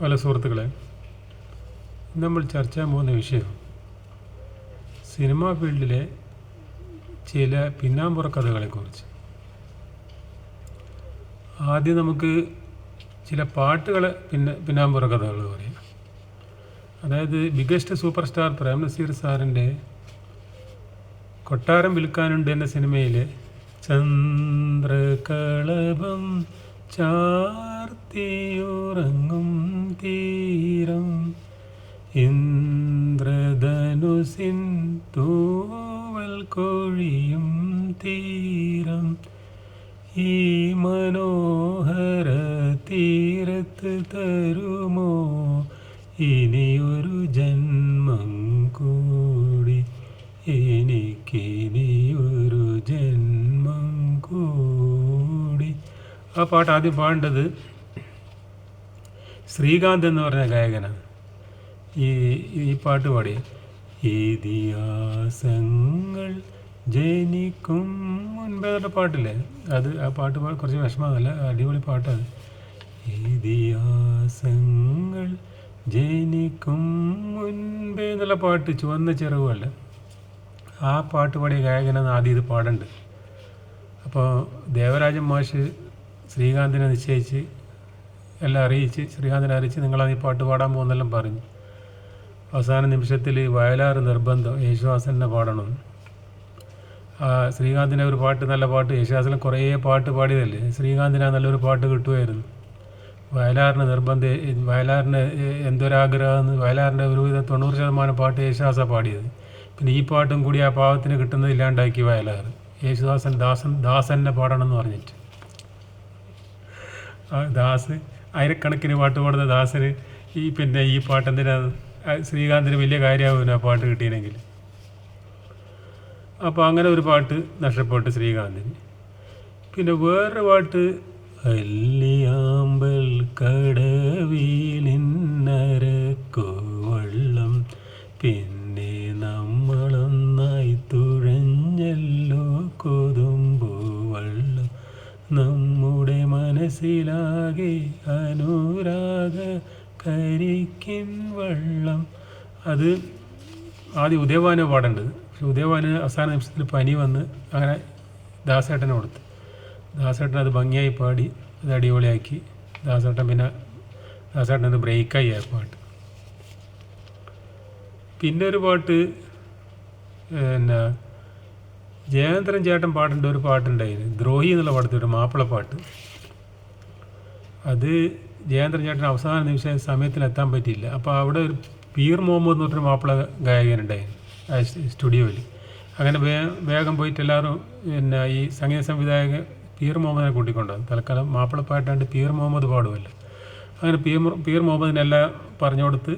പല സുഹൃത്തുക്കളെ നമ്മൾ ചർച്ച ചെയ്യാൻ പോകുന്ന വിഷയം സിനിമാ ഫീൽഡിലെ ചില പിന്നാമ്പുറ കഥകളെക്കുറിച്ച്. ആദ്യം നമുക്ക് ചില പാട്ടുകൾ പിന്നെ പിന്നാമ്പുറ കഥകൾ പറയാം. അതായത് biggest super star Prem Nazir സാറിന്റെ കൊട്ടാരം വിൽക്കാനുണ്ട് എന്ന സിനിമയിലെ ചന്ദ്രകളഭം ചാർത്തിയുറങ്ങും തീരം ഇന്ദ്രധനുസിൻ തൂവൽ കൊഴിയും തീരം. ഈ മനോഹര തീരത്ത് തരുമോ? ഇനിയൊരു ജന്മം കൂടി. എനിക്കിനിയൊരു ജന്മം കൂടി. ആ പാട്ട് ആദ്യം പാടേണ്ടത് ശ്രീകാന്ത് എന്ന് പറഞ്ഞ ഗായകനാണ്. ഈ ഈ പാട്ട് പാടി. ഇതിഹാസങ്ങൾ ജനിക്കും മുൻപേ എന്നുള്ള പാട്ടില്ലേ? അത് ആ പാട്ട് കുറച്ച് വിഷമമല്ല അടിപൊളി പാട്ടത് ഇതിഹാസങ്ങൾ ജനിക്കും മുൻപേ എന്നുള്ള പാട്ട് ചുവന്ന ചെറുവല്ല. ആ പാട്ട് പാടിയ ഗായകനാണ് ആദ്യം ഇത് പാടേണ്ടത്. അപ്പോൾ ദേവരാജൻ മാഷ് ശ്രീകാന്തിനെ നിശ്ചയിച്ച് എല്ലാം അറിയിച്ച് ശ്രീകാന്തിനെ അറിയിച്ച് നിങ്ങളത് ഈ പാട്ട് പാടാൻ പോകുന്നെല്ലാം പറഞ്ഞു. അവസാന നിമിഷത്തിൽ വയലാറ് നിർബന്ധം യേശുദാസനെ പാടണം. ആ ശ്രീകാന്തിനെ ഒരു പാട്ട് നല്ല പാട്ട്. യേശുദാസനെ കുറേ പാട്ട് പാടിയതല്ലേ? ശ്രീകാന്തിന് നല്ലൊരു പാട്ട് കിട്ടുമായിരുന്നു. വയലാറിന് നിർബന്ധം വയലാറിന് എന്തൊരാഗ്രഹമെന്ന് വയലാറിന്റെ ഒരുവിധം തൊണ്ണൂറ് ശതമാനം പാട്ട് യേശുദാസ പാടിയത്. പിന്നെ ഈ പാട്ടും കൂടി ആ പാവത്തിന് കിട്ടുന്നത് ഇല്ലാണ്ടാക്കി വയലാർ. യേശുദാസൻ ദാസൻ ദാസനെ പാടണം എന്ന് പറഞ്ഞിട്ട്. ആ ദാസ് ആയിരക്കണക്കിന് പാട്ട് പാടുന്ന ദാസന് ഈ പിന്നെ ഈ പാട്ട് എന്തിനാ ആ ശ്രീകാന്തിന് വലിയ കാര്യമാവും ആ പാട്ട് കിട്ടിയില്ലെങ്കിൽ. അപ്പോൾ അങ്ങനെ ഒരു പാട്ട് നഷ്ടപ്പെട്ടു ശ്രീകാന്തിന്. പിന്നെ വേറൊരു പാട്ട് അല്ലിയാമ്പൽ കടവിലിന്നരക്കോ വള്ളം പിന്നെ നമ്മളൊന്നായി തുഴഞ്ഞല്ലോ കൊതുമ്പോ വള്ളം നമ്മുടെ മനസ്സിലാകെ അനുരാഗ കരിക്കിൻ വെള്ളം. അത് ആദ്യം ഉദയവാന പാടേണ്ടത് പക്ഷെ ഉദയവാന് അവസാന നിമിഷത്തിൽ പനി വന്ന് അങ്ങനെ ദാസേട്ടനെ കൊടുത്തു. ദാസേട്ടൻ അത് ഭംഗിയായി പാടി അത് അടിപൊളിയാക്കി. ദാസേട്ടൻ പിന്നെ ദാസേട്ടൻ അത് ബ്രേക്കായി ആ പാട്ട്. പിന്നെ ഒരു പാട്ട് എന്നാ ജയേന്ദ്രൻ ചേട്ടൻ പാടേണ്ട ഒരു പാട്ടുണ്ടായിരുന്നു. ദ്രോഹി എന്നുള്ള പാടത്തിൽ ഒരു മാപ്പിള മാപ്പിളപ്പാട്ട് അത് ജയേന്ദ്രൻ ചേട്ടൻ അവസാന നിമിഷം സമയത്തിന് എത്താൻ പറ്റിയില്ല. അപ്പോൾ അവിടെ ഒരു പീർ മുഹമ്മദ് എന്ന് പറഞ്ഞൊരു മാപ്പിള ഗായകനുണ്ടായിരുന്നു സ്റ്റുഡിയോയിൽ. അങ്ങനെ വേ വേഗം പോയിട്ട് എല്ലാവരും പിന്നെ ഈ സംഗീത സംവിധായകൻ പീർ മുഹമ്മദിനെ കൂട്ടിക്കൊണ്ടുവന്നു. തൽക്കാലം മാപ്പിളപ്പാട്ടാണ്ട് പീർ മുഹമ്മദ് പാടുമല്ലോ. അങ്ങനെ പീർ പീർ മുഹമ്മദിനെല്ലാം പറഞ്ഞു കൊടുത്ത്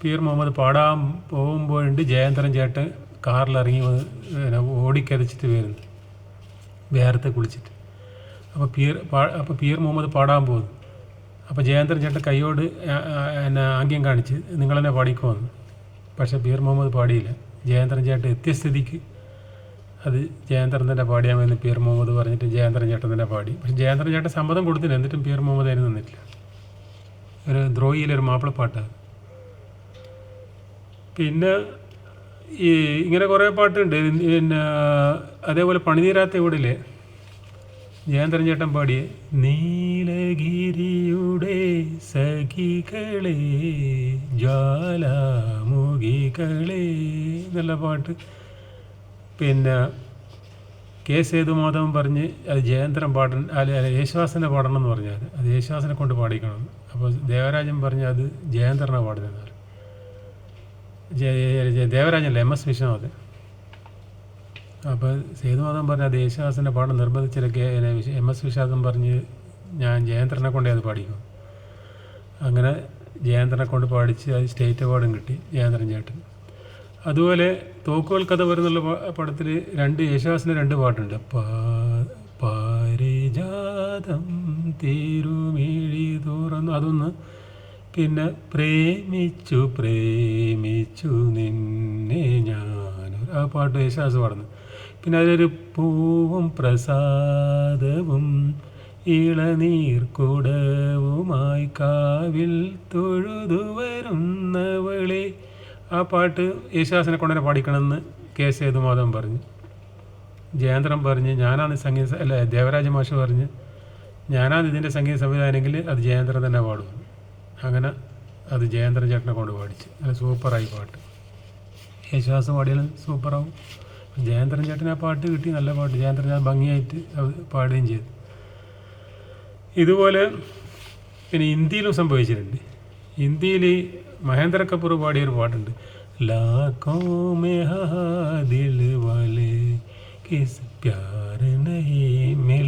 പീർ മുഹമ്മദ് പാടാൻ പോകുമ്പോഴുണ്ട് ജയേന്ദ്രൻ ചേട്ടൻ കാറിലിറങ്ങി ഓടിക്കതച്ചിട്ട് വരുന്നത് വേരത്തെ കുളിച്ചിട്ട്. അപ്പോൾ പിയർ അപ്പോൾ പിയർ മുഹമ്മദ് പാടാൻ പോകുന്നു. അപ്പോൾ ജയേന്ദ്രൻ ചേട്ടൻ കൈയോട് എന്നെ ആംഗ്യം കാണിച്ച് നിങ്ങളെന്നെ പാടിക്കുമെന്ന് പക്ഷേ പീർ മുഹമ്മദ് പാടിയില്ല. ജയേന്ദ്രൻ ചേട്ടൻ എത്തിയ സ്ഥിതിക്ക് അത് ജയേന്ദ്രൻ തന്നെ പാടിയാമെന്ന് പിയർ മുഹമ്മദ് പറഞ്ഞിട്ട് ജയേന്ദ്രൻ ചേട്ടൻ തന്നെ പാടി. പക്ഷേ ജയേന്ദ്രൻ ചേട്ടൻ സമ്മതം കൊടുത്തില്ല. എന്നിട്ടും പിയർ മുഹമ്മദ് അതിന് നിന്നിട്ടില്ല. ഒരു ദ്രോഹിയിലൊരു മാപ്പിളപ്പാട്ടാണ് പിന്നെ ഈ ഇങ്ങനെ കുറേ പാട്ടുണ്ട്. പിന്നെ അതേപോലെ പണിതീരാത്ത ഇവിടില്ലേ ജയേന്ദ്രൻ ചേട്ടൻ പാടിയ നീലഗിരിയുടെ സഖികളെ ജ്വാലാമുഖികളെ എന്നുള്ള പാട്ട്. പിന്നെ കെ സേതുമാധവൻ പറഞ്ഞ് അത് ജയന്തരം പാടൻ അല്ല യേശുദാസനെ പാടണം എന്ന് പറഞ്ഞാൽ അത് യേശുദാസനെ കൊണ്ട് പാടിക്കണം. അപ്പോൾ ദേവരാജൻ പറഞ്ഞ് അത് ജയേന്ദ്രനാണ് പാടുന്നത് ദേവരാജനല്ല എം എസ് വിശ്വനാഥ് അപ്പോൾ സേതുമാധവൻ പറഞ്ഞ അത് പാട്ട് പാടം നിർബന്ധിച്ചിലൊക്കെ എം എസ് വിശ്വാസം പറഞ്ഞ് ഞാൻ ജയേന്ദ്രനെ കൊണ്ടേ അത് പാടിക്കും. അങ്ങനെ ജയേന്ദ്രനെ കൊണ്ട് പാടിച്ച് അത് സ്റ്റേറ്റ് അവാർഡും കിട്ടി ജയേന്ദ്രൻ ചേട്ടൻ. അതുപോലെ തോക്കുകൾ കഥ വരുന്നുള്ള പടത്തിൽ രണ്ട് യേശുദാസിന്റെ രണ്ട് പാട്ടുണ്ട്. പാരിജാതം തിരുമിഴി തുറന്നു. അതൊന്ന് പിന്നെ പ്രേമിച്ചു പ്രേമിച്ചു നിന്നെ ഞാൻ ആ പാട്ട് യേശുദാസ് പാടുന്നു. പിന്നെ അതിലൊരു പൂവും പ്രസാദവും ഇളനീർക്കുടവുമായി കാവിൽ തൊഴുതു വരുന്നവളെ ആ പാട്ട് യേശുദാസിനെ കൊണ്ടുതന്നെ പാടിക്കണമെന്ന് കെ സേതുമാധവൻ പറഞ്ഞു. ജയേന്ദ്രൻ പറഞ്ഞ് ഞാനാണ് സംഗീത അല്ല ദേവരാജ മാഷ് പറഞ്ഞ് ഞാനാണ് ഇതിന്റെ സംഗീത സംവിധാനമെങ്കിൽ അത് ജയേന്ദ്രൻ തന്നെ പാടും. അങ്ങനെ അത് ജയേന്ദ്രൻ ചേട്ടനെ കൊണ്ട് പാടിച്ച്. നല്ല സൂപ്പറായി പാട്ട്. യേശുദാസ് പാടിയാലും സൂപ്പറാവും. ജയേന്ദ്രൻ ചേട്ടൻ ആ പാട്ട് കിട്ടി നല്ല പാട്ട്. ജയന്ദ്രൻ ചേട്ടൻ ഭംഗിയായിട്ട് പാടുകയും ചെയ്തു. ഇതുപോലെ പിന്നെ ഇന്ത്യയിലും സംഭവിച്ചിട്ടുണ്ട്. ഹിന്ദിയിൽ മഹേന്ദ്ര കപൂർ പാടിയ ഒരു പാട്ടുണ്ട്. ലാഖോ ദിൽ കിസ് പ്യാർ നഹീ മേ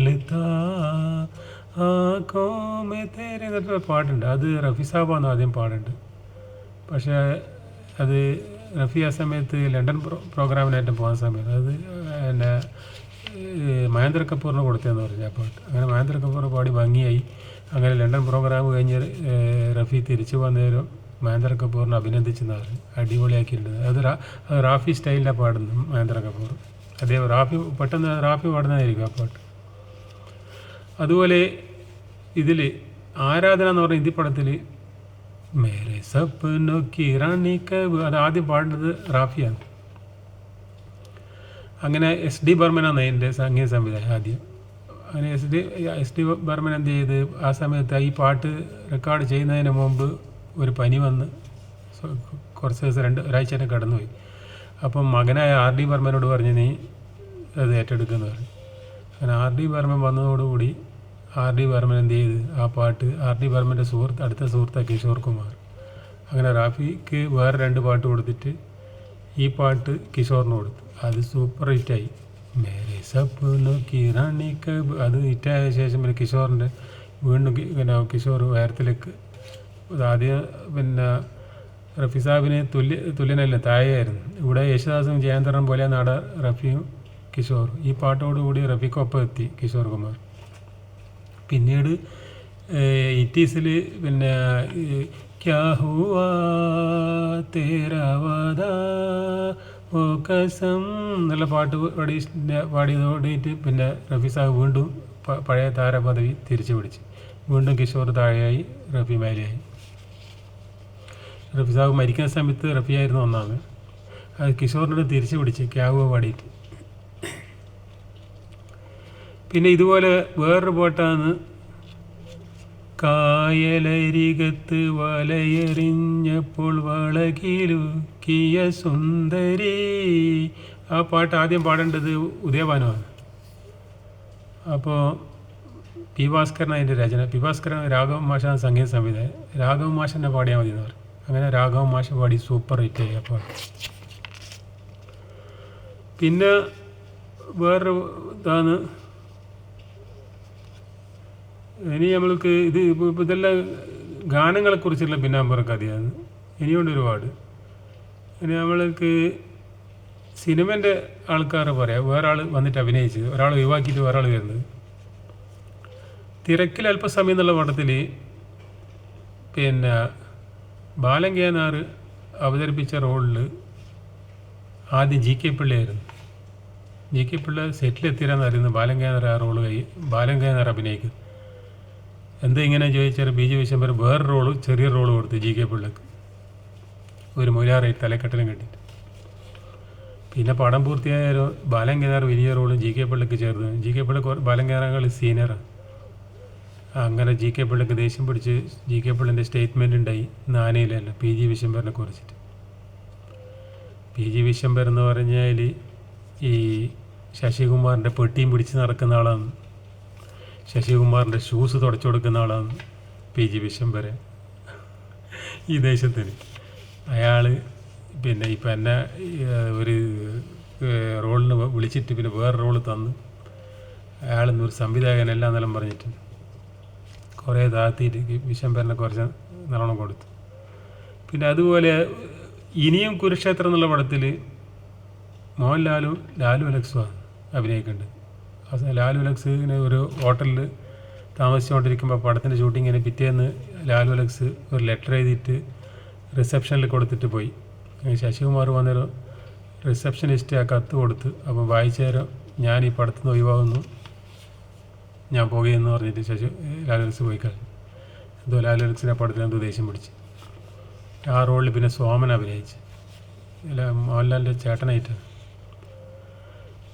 പാട്ടുണ്ട്. അത് റഫി സാബാണ് ആദ്യം പാടുണ്ട് പക്ഷേ അത് റഫി ആ സമയത്ത് ലണ്ടൻ പ്രോ പ്രോഗ്രാമിനായിട്ട് പോകുന്ന സമയത്ത് അത് പിന്നെ മഹേന്ദ്ര കപൂറിന് കൊടുത്തതെന്ന് പറഞ്ഞു. ആ പാട്ട് അങ്ങനെ മഹേന്ദ്ര കപൂർ പാടി ഭംഗിയായി. അങ്ങനെ ലണ്ടൻ പ്രോഗ്രാം കഴിഞ്ഞ് റഫി തിരിച്ചു വന്നേരം മഹേന്ദ്ര കപൂറിനെ അഭിനന്ദിച്ചെന്ന് പറഞ്ഞു. അടിപൊളിയാക്കിയിട്ടുണ്ട്. അത് അത് റാഫി സ്റ്റൈലിലാണ് പാടുന്നത് മഹേന്ദ്ര കപൂർ. അതേ റാഫി പെട്ടെന്ന് റാഫി പാടുന്നതായിരിക്കും ആ പാട്ട്. അതുപോലെ ഇതിൽ ആരാധന എന്ന് പറഞ്ഞ ഹിന്ദി പടത്തിൽ മേരെ സപ്നോ കി റാണി കബ് അത് ആദ്യം പാടുന്നത് റാഫിയാണ്. അങ്ങനെ എസ് ഡി ബർമനാണ് എന്റെ സംഗീത സംവിധാനം ആദ്യം. അങ്ങനെ S D S D Burman എന്ത് ചെയ്ത്? ആ സമയത്ത് ഈ പാട്ട് റെക്കോർഡ് ചെയ്യുന്നതിന് മുമ്പ് ഒരു പനി വന്ന് കുറച്ച് ദിവസം രണ്ട് ഒരാഴ്ച കടന്നുപോയി. അപ്പം മകനായ ആർ ഡി ബർമനോട് പറഞ്ഞ് നീ അത് ഏറ്റെടുക്കുന്നവർ പറഞ്ഞു. അങ്ങനെ ആർ ഡി ബർമൻ വന്നതോടുകൂടി ആർ ഡി ബർമൻ എന്ത് ചെയ്ത്? ആ പാട്ട് ആർ ഡി ബർമന്റെ സുഹൃത്ത് അടുത്ത സുഹൃത്താണ് കിഷോർ കുമാർ. അങ്ങനെ റാഫിക്ക് വേറെ രണ്ട് പാട്ട് കൊടുത്തിട്ട് ഈ പാട്ട് കിഷോറിന് കൊടുത്തു. അത് സൂപ്പർ ഹിറ്റായി മേരെ സപ്നോ അത് ഹിറ്റായ ശേഷം പിന്നെ കിഷോറിന്റെ വീണ്ടും പിന്നെ കിഷോർ ഉയരത്തിലേക്ക് ആദ്യം പിന്നെ റഫി സാഹിബിന് തുല്യ തുല്യനല്ല താഴെയായിരുന്നു. ഇവിടെ യേശുദാസും ജയന്തരനും പോലെ നാട റഫിയും കിഷോർ ഈ പാട്ടോടുകൂടി റഫിക്കൊപ്പം എത്തി കിഷോർ കുമാർ. പിന്നീട് ഇറ്റീസിൽ പിന്നെ ക്യാ ഓ കസം എന്നുള്ള പാട്ട് പാടി പാടിയതോടിയിട്ട് പിന്നെ റഫി സാഹിബ് വീണ്ടും പഴയ താരപദവി തിരിച്ചു പിടിച്ച്. വീണ്ടും കിഷോർ താഴെയായി റഫി മേലെയായി. റഫി സാഹിബ് മരിക്കുന്ന സമയത്ത് റഫിയായിരുന്നു ഒന്നാമത്. അത് കിഷോറിനോട് തിരിച്ചു പിടിച്ച് ക്യാവ് പാടിയിട്ട്. പിന്നെ ഇതുപോലെ വേറൊരു പാട്ടാണ്. കായലരികത്ത് വലയെറിഞ്ഞപ്പോൾ വളകിലുക്കിയ കിയ സുന്ദരി. ആ പാട്ട് ആദ്യം പാടേണ്ടത് ഉദയഭാനുമാണ് അപ്പോൾ പി ഭാസ്കരൻ അതിന്റെ രചന. പി ഭാസ്കരൻ രാഘവ മാഷാണ് സംഗീത സംവിധായകൻ. രാഘവ മാഷനെ പാടിയാൽ മതി എന്ന് അങ്ങനെ രാഘവ മാഷ പാടി സൂപ്പർ ഹിറ്റ് ആയി അപ്പോൾ പിന്നെ വേറൊരു ഇതാണ് ഇനി നമ്മൾക്ക് ഇത് ഇതെല്ലാം ഗാനങ്ങളെക്കുറിച്ചുള്ള പിന്നാമ്പുറ കഥയാണ്. ഇനിയുണ്ട് ഒരുപാട്. ഇനി നമ്മൾക്ക് സിനിമന്റെ ആൾക്കാർ പറയാം. വേറെ ആൾ വന്നിട്ട് അഭിനയിച്ച് ഒരാൾ ഒഴിവാക്കിയിട്ട് വേറൊരാൾ വരുന്നത്. തിരക്കിൽ അല്പസമയം എന്നുള്ള പടത്തിൽ പിന്നെ ബാലങ്കേനാർ അവതരിപ്പിച്ച റോളിൽ ആദ്യം ജി കെ പിള്ളയായിരുന്നു ജി കെ പിള്ള സെറ്റിലെത്തിരാന്നായിരുന്നു ബാലങ്കേനാർ ആ റോൾ കൈ ബാലൻ കെ നാർ അഭിനയിക്കുന്നു. എന്താ ഇങ്ങനെ ചോദിച്ചാൽ ബി ജെ വിശ്വംബർ വേറെ റോൾ ചെറിയ റോൾ കൊടുത്തു ജി കെ പിള്ളക്ക്. ഒരു മുരാറി തലക്കെട്ടിനും കിട്ടിയിട്ട്. പിന്നെ പടം പൂർത്തിയായ ബാലൻ കേദാർ വലിയ റോളും ജി കെ പിള്ളക്ക് ചേർന്ന്. ജി കെ പിള്ള ബാലം ബാലൻ കേനാറുകൾ സീനിയറാണ് അങ്ങനെ ജി കെ പിള്ളക്ക് ദേഷ്യം പിടിച്ച് ജി കെ പിള്ളന്റെ സ്റ്റേറ്റ്മെന്റ് ഉണ്ടായി നാനയിലല്ല പി ജി വിശ്വംബറിനെ കുറിച്ചിട്ട്. പി ജി വിശ്വംബർ എന്ന് പറഞ്ഞാൽ ഈ ശശികുമാറിന്റെ പെട്ടിയും പിടിച്ച് നടക്കുന്ന ആളാണ് ശശികുമാറിന്റെ ഷൂസ് തുടച്ചു കൊടുക്കുന്ന ആളാണ് പി ജി വിശംബരെ ഈ ദേശത്തിന് അയാൾ പിന്നെ ഇപ്പം എന്നെ ഒരു റോളിന് വിളിച്ചിട്ട് പിന്നെ വേറെ റോൾ തന്ന്. അയാൾ ഒരു സംവിധായകനല്ല എന്നെല്ലാം പറഞ്ഞിട്ട് കുറേ താത്തിയിട്ട് വിശ്വംഭരനെ കുറച്ച് നല്ലോണം കൊടുത്തു. പിന്നെ അതുപോലെ ഇനിയും കുരുക്ഷേത്രം എന്നുള്ള പടത്തിൽ മോഹൻലാലും ലാലു അലക്സുമാണ് അഭിനയിക്കേണ്ടത് ലാലു അലക്സ് ഇങ്ങനെ ഒരു ഹോട്ടലിൽ താമസിച്ചുകൊണ്ടിരിക്കുമ്പോൾ പടത്തിന്റെ ഷൂട്ടിങ്ങിന് പിറ്റേന്ന് ലാലു അലക്സ് ഒരു ലെറ്റർ എഴുതിയിട്ട് റിസപ്ഷനിൽ കൊടുത്തിട്ട് പോയി. ശശികുമാർ വന്നൊരു റിസപ്ഷനിസ്റ്റ് ആ കത്ത് കൊടുത്ത് അപ്പോൾ വായിച്ചേരം? ഞാൻ ഈ പടത്തിൽ നിന്ന് ഒഴിവാകുന്നു. ഞാൻ പോകുകയെന്ന് പറഞ്ഞിട്ട് ശശി ലാലൻസ് പോയി കഴിഞ്ഞു എന്തോ ലാലുലക്സിനെ പടത്തിൽ എന്തോ ദേഷ്യം പിടിച്ച്. ആ റോളിൽ പിന്നെ സോമൻ അഭിനയിച്ച്. മോഹൻലാലിന്റെ ചേട്ടനായിട്ട്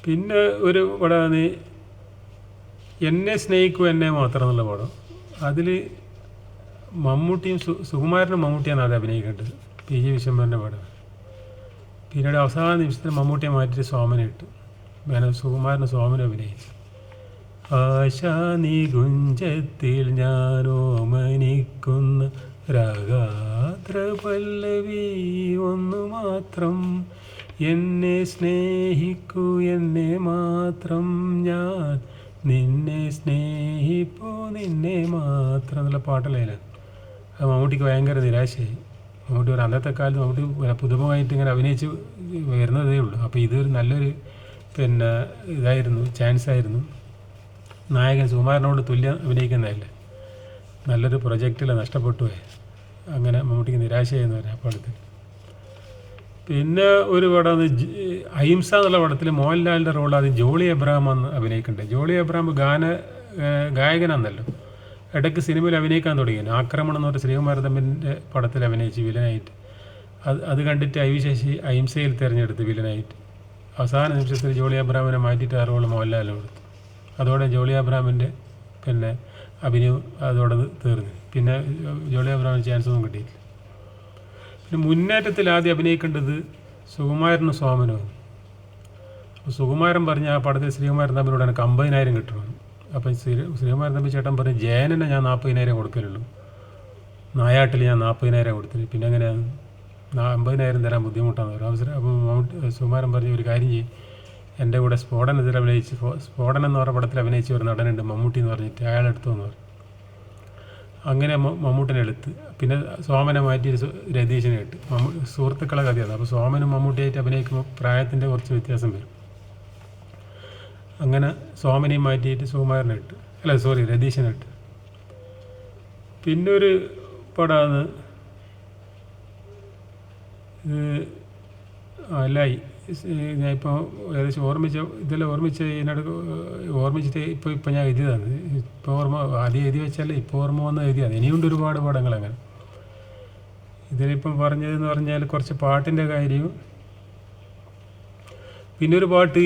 പിന്നെ ഒരു പടമാണ് എന്നെ സ്നേഹിക്കൂ എന്നെ മാത്രം എന്നുള്ള പടം. അതിൽ മമ്മൂട്ടിയും സുകുമാരനും മമ്മൂട്ടിയാണ് അത് അഭിനയിക്കേണ്ടത്. പി ജി വിശ്വംഭരന്റെ പടം. പിന്നീട് അവസാന നിമിഷത്തിൽ മമ്മൂട്ടിയെ മാറ്റിയിട്ട് സോമനെ ഇട്ടു. വേണം സുകുമാരന് സോമനെ അഭിനയിച്ചു. ആശാനി ഗുഞ്ചത്തിൽ ഞാനോമനിക്കുന്ന രാഗാത്ര പല്ലവി ഒന്നു മാത്രം. എന്നെ സ്നേഹിക്കൂ എന്നെ മാത്രം ഞാൻ നിന്നെ സ്നേഹിപ്പോ നിന്നെ മാത്രം എന്നുള്ള പാട്ടല്ലേ അത് മമ്മൂട്ടിക്ക് ഭയങ്കര നിരാശയായി. മമ്മൂട്ടി ഒരു അന്നത്തെ കാലത്ത് മമ്മൂട്ടി പുതുമമായിട്ട് ഇങ്ങനെ അഭിനയിച്ച് വരുന്നതേ ഉള്ളൂ. അപ്പോൾ ഇതൊരു നല്ലൊരു പിന്നെ ഇതായിരുന്നു ചാൻസ് ആയിരുന്നു. നായകൻ സുകുമാരനോട് തുല്യം അഭിനയിക്കുന്നതല്ലേ? നല്ലൊരു പ്രൊജക്റ്റിൽ നഷ്ടപ്പെട്ടു പോയി. അങ്ങനെ മമ്മൂട്ടിക്ക് നിരാശയായിരുന്നു പറയാം അപ്പോൾ പിന്നെ ഒരു പടം അഹിംസ എന്നുള്ള പടത്തിൽ മോഹൻലാലിന്റെ റോൾ ആദ്യം ജോളി എബ്രഹാം എന്ന് അഭിനയിക്കുന്നുണ്ട്. ജോളി എബ്രഹാം ഗാന ഗായകനാന്നല്ലോ. ഇടയ്ക്ക് സിനിമയിൽ അഭിനയിക്കാൻ തുടങ്ങി ആക്രമണം എന്ന് പറഞ്ഞ ശ്രീകുമാരതമ്പിന്റെ പടത്തിൽ അഭിനയിച്ച് വില്ലനായിട്ട്. അത് അത് കണ്ടിട്ട് ശശി അഹിംസയിൽ തിരഞ്ഞെടുത്ത് വില്ലനായിട്ട്. അവസാന നിമിഷത്തിൽ ജോളി അബ്രാമിനെ മാറ്റിയിട്ട് ആ റോൾ മോഹൻലാലിന് കൊടുത്തു. അതോടെ ജോളി അബ്രാമിന്റെ പിന്നെ അഭിനയം അതോടെ തീർന്നു. പിന്നെ ജോളി അബ്രാമിന് ചാൻസ് ഒന്നും കിട്ടിയില്ല പിന്നെ മുന്നേറ്റത്തിൽ ആദ്യം അഭിനയിക്കേണ്ടത് സുകുമാരനും സ്വാമനും അപ്പോൾ സുകുമാരൻ പറഞ്ഞ ആ പടത്തിൽ ശ്രീകുമാരൻ തമ്മിലൂടെ എനിക്ക് അമ്പതിനായിരം കിട്ടണം. അപ്പം ശ്രീ ശ്രീകുമാരൻ തമ്പി ചേട്ടൻ പറഞ്ഞ് ജയനനെ ഞാൻ നാൽപ്പതിനായിരം കൊടുക്കലുള്ളൂ. നായാട്ടിൽ ഞാൻ നാൽപ്പതിനായിരം കൊടുത്തില്ല പിന്നെ എങ്ങനെയാണ് അമ്പതിനായിരം തരാൻ ബുദ്ധിമുട്ടാണ്. ഒരു അവസരം അപ്പോൾ മമ്മൂട്ടി സുകുമാരൻ പറഞ്ഞ ഒരു കാര്യം ചെയ്യും. എന്റെ കൂടെ സ്ഫോടനത്തിൽ അഭിനയിച്ച് സ്ഫോടനം എന്ന് പറഞ്ഞ പടത്തിൽ അഭിനയിച്ച ഒരു നടനുണ്ട് മമ്മൂട്ടി എന്ന് പറഞ്ഞിട്ട് അയാളെടുത്തു എന്ന് പറഞ്ഞു അങ്ങനെ മമ്മൂട്ടിനെ എടുത്ത്. പിന്നെ സോമനെ മാറ്റി രതീശനെ ഇട്ട്. സുഹൃത്തുക്കളെ കഥയാണ്. അപ്പോൾ സോമനും മമ്മൂട്ടിയായിട്ട് അഭിനയിക്കുമ്പോൾ പ്രായത്തിന്റെ കുറച്ച് വ്യത്യാസം വരും. അങ്ങനെ സോമനെയും മാറ്റിയിട്ട് സുകുമാരനെ ഇട്ട്. അല്ല സോറി രതീശനെ ഇട്ട്. പിന്നെ ഒരു പടമാണ് അല്ലായി ഇപ്പോൾ ഏകദേശം ഓർമ്മിച്ച ഇതെല്ലാം ഓർമ്മിച്ച് എന്നോട് ഓർമ്മിച്ചിട്ട് ഇപ്പോൾ ഇപ്പോൾ ഞാൻ എഴുതിയതാണ്. ഇപ്പോൾ ഓർമ്മ ആദ്യം എഴുതി വെച്ചാൽ ഇപ്പോൾ ഓർമ്മ വന്ന് എഴുതിയാണ്. ഇനിയുണ്ട് ഒരുപാട് പടങ്ങൾ അങ്ങനെ. ഇതിലിപ്പം പറഞ്ഞതെന്ന് പറഞ്ഞാൽ കുറച്ച് പാട്ടിന്റെ കാര്യവും പിന്നെ ഒരു പാട്ട്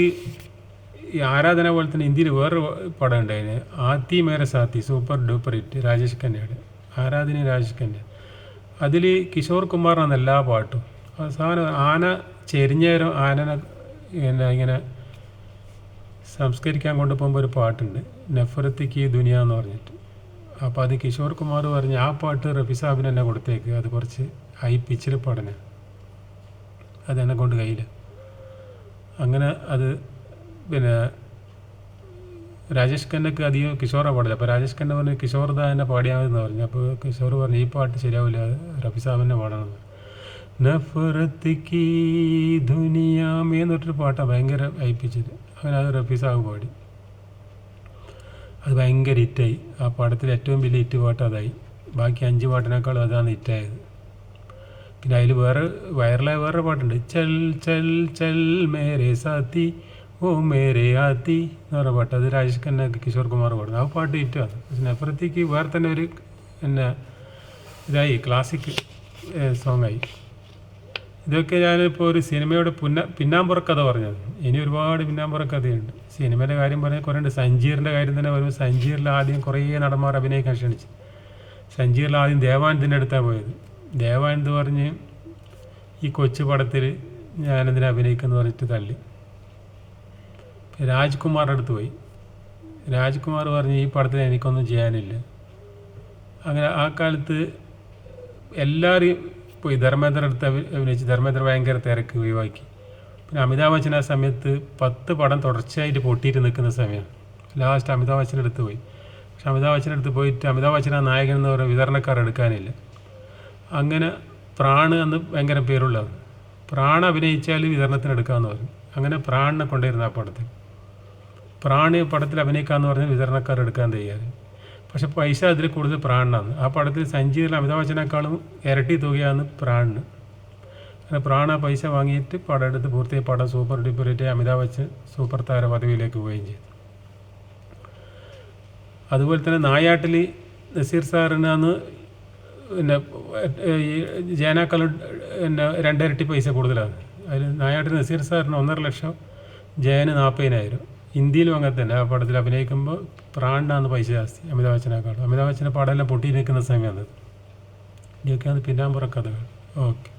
ഈ ആരാധന പോലെ തന്നെ ഇന്ത്യയിൽ വേറൊരു പടം ഉണ്ടായിരുന്നു Haathi Mere Saathi super duper hit Rajesh ഖന്നയുടെ. Aradhana Rajesh Khanna അതിൽ കിഷോർ കുമാറിനാണ് എല്ലാ പാട്ടും. അവസാനം ആന ചെരിഞ്ഞേരം ആനനെ പിന്നെ ഇങ്ങനെ സംസ്കരിക്കാൻ കൊണ്ടുപോകുമ്പോൾ ഒരു പാട്ടുണ്ട്. നഫറത്തിക്ക് ദുനിയ എന്ന് പറഞ്ഞിട്ട്. അപ്പോൾ അത് കിഷോർ കുമാർ പറഞ്ഞ് ആ പാട്ട് റഫി സാബിന് എന്നെ കൊടുത്തേക്ക്. അത് കുറച്ച് ഹൈ പിച്ചിൽ പാടന അതെന്നെ കൊണ്ട് കയ്യിൽ അങ്ങനെ അത് പിന്നെ രാജേഷ് ഖന്നക്ക് അധികം കിഷോറാ പാടില്ല. അപ്പോൾ രാജേഷ് ഖന്ന പറഞ്ഞ് കിഷോർ ദാ എന്നെ പാടിയാമെന്ന് പറഞ്ഞു. അപ്പോൾ കിഷോർ പറഞ്ഞു ഈ പാട്ട് ശരിയാവില്ല റഫി സാബിനെ പാടണം നഫറത്ത് കീ ദുനിയാമേ എന്ന് പാട്ടാണ് ഭയങ്കര അയപ്പിച്ചത്. അങ്ങനെ അത് റഫീസാവ് പാടി. അത് ഭയങ്കര ഹിറ്റായി. ആ പാടത്തിൽ ഏറ്റവും വലിയ ഹിറ്റ് പാട്ട് അതായി. ബാക്കി അഞ്ച് പാട്ടിനേക്കാളും അതാണ് ഹിറ്റായത്. പിന്നെ അതിൽ വേറെ വൈറലായ വേറെ പാട്ടുണ്ട്. ചൽ ചൽ ചൽ മേരെ സാത്തി ഓ മേരെ ആത്തി എന്ന് പറഞ്ഞ പാട്ട്. അത് രാജേഷ് ഖന്ന കിഷോർ കുമാർ പാടുന്നു ആ പാട്ട് ഹിറ്റാണ് പക്ഷെ നഫറത്തിക്ക് വേറെ തന്നെ ഒരു പിന്നെ ഇതായി ക്ലാസിക് സോങ്ങായി ഇതൊക്കെ ഞാനിപ്പോൾ ഒരു സിനിമയുടെ പുന്ന പിന്നാമ്പുറ കഥ പറഞ്ഞത്. ഇനി ഒരുപാട് പിന്നാമ്പുറ കഥയുണ്ട്. സിനിമയുടെ കാര്യം പറഞ്ഞാൽ കുറേ ഉണ്ട്. സഞ്ജീറിന്റെ കാര്യം തന്നെ വരുമ്പോൾ സഞ്ജീറിൽ ആദ്യം കുറേ നടന്മാർ അഭിനയിക്കാൻ ക്ഷണിച്ചു. സഞ്ജീറിൽ ആദ്യം ദേവാനന്ദിന്റെ അടുത്താണ് പോയത്. ദേവാനന്ദ് പറഞ്ഞ് ഈ കൊച്ചു പടത്തിൽ ഞാനെന്തിനാ അഭിനയിക്കുമെന്ന് പറഞ്ഞിട്ട് തള്ളി. രാജ്കുമാറിന്റെ അടുത്ത് പോയി. രാജ്കുമാർ പറഞ്ഞ് ഈ പടത്തിൽ എനിക്കൊന്നും ചെയ്യാനില്ല. അങ്ങനെ ആ കാലത്ത് എല്ലാവരെയും പോയി. ധർമ്മേന്ദ്ര അടുത്ത് അഭിനയിച്ച് ധർമ്മേന്ദ്ര ഭയങ്കര തിരക്ക് ഒഴിവാക്കി. പിന്നെ അമിതാഭ് ബച്ചൻ ആ സമയത്ത് പത്ത് പടം തുടർച്ചയായിട്ട് പൊട്ടിയിട്ട് നിൽക്കുന്ന സമയമാണ് ലാസ്റ്റ് അമിതാഭ് ബച്ചന്റെ അടുത്ത് പോയി. പക്ഷെ അമിതാഭ് ബച്ചന്റെ അടുത്ത് പോയിട്ട് അമിതാഭ് ബച്ചൻ ആ നായകൻ എന്ന് പറയുന്ന വിതരണക്കാർ എടുക്കാനില്ല. അങ്ങനെ പ്രാണ് എന്ന് ഭയങ്കര പേരുള്ളത്. പ്രാൺ അഭിനയിച്ചാൽ വിതരണത്തിന് എടുക്കാമെന്ന് പറഞ്ഞു. അങ്ങനെ പ്രാണിനെ കൊണ്ടുവരുന്ന ആ പടത്തിൽ. പ്രാണ് പടത്തിൽ അഭിനയിക്കാമെന്ന് പറഞ്ഞാൽ വിതരണക്കാർ എടുക്കാൻ തയ്യാറ് പക്ഷെ പൈസ അതിൽ കൂടുതൽ പ്രാണനാണ്. ആ പടത്തിൽ സഞ്ജീവിൽ അമിതാഭ് ബച്ചനേക്കാളും ഇരട്ടി തുകയാണ് പ്രാണിന്. പ്രാണ പൈസ വാങ്ങിയിട്ട് പടം എടുത്ത് പൂർത്തിയായി പടം super duper hit Amitabh Bachchan super താര പദവിയിലേക്ക് പോവുകയും ചെയ്തു. അതുപോലെ തന്നെ നായാട്ടിൽ നസീർ സാറിനാന്ന് പിന്നെ ഈ പിന്നെ രണ്ടിരട്ടി പൈസ കൂടുതലാണ്. അതിൽ നായാട്ടിൽ നസീർ സാറിന് ഒന്നര ലക്ഷം ജയന് നാൽപ്പതിനായിരം ഹിന്ദിയിലും അങ്ങനെ തന്നെ ആ പടത്തിൽ അഭിനയിക്കുമ്പോൾ പ്രാണിനാണ് പൈസ ജാസ്തി. അമിതാഭ് ബച്ചനേക്കാളും. അമിതാഭ് ബച്ചന്റെ പടമെല്ലാം പൊട്ടി നിൽക്കുന്ന സമയമാണ്. ഇതൊക്കെയാണ് പിന്നാമ്പുറ കഥകൾ. ഓക്കെ.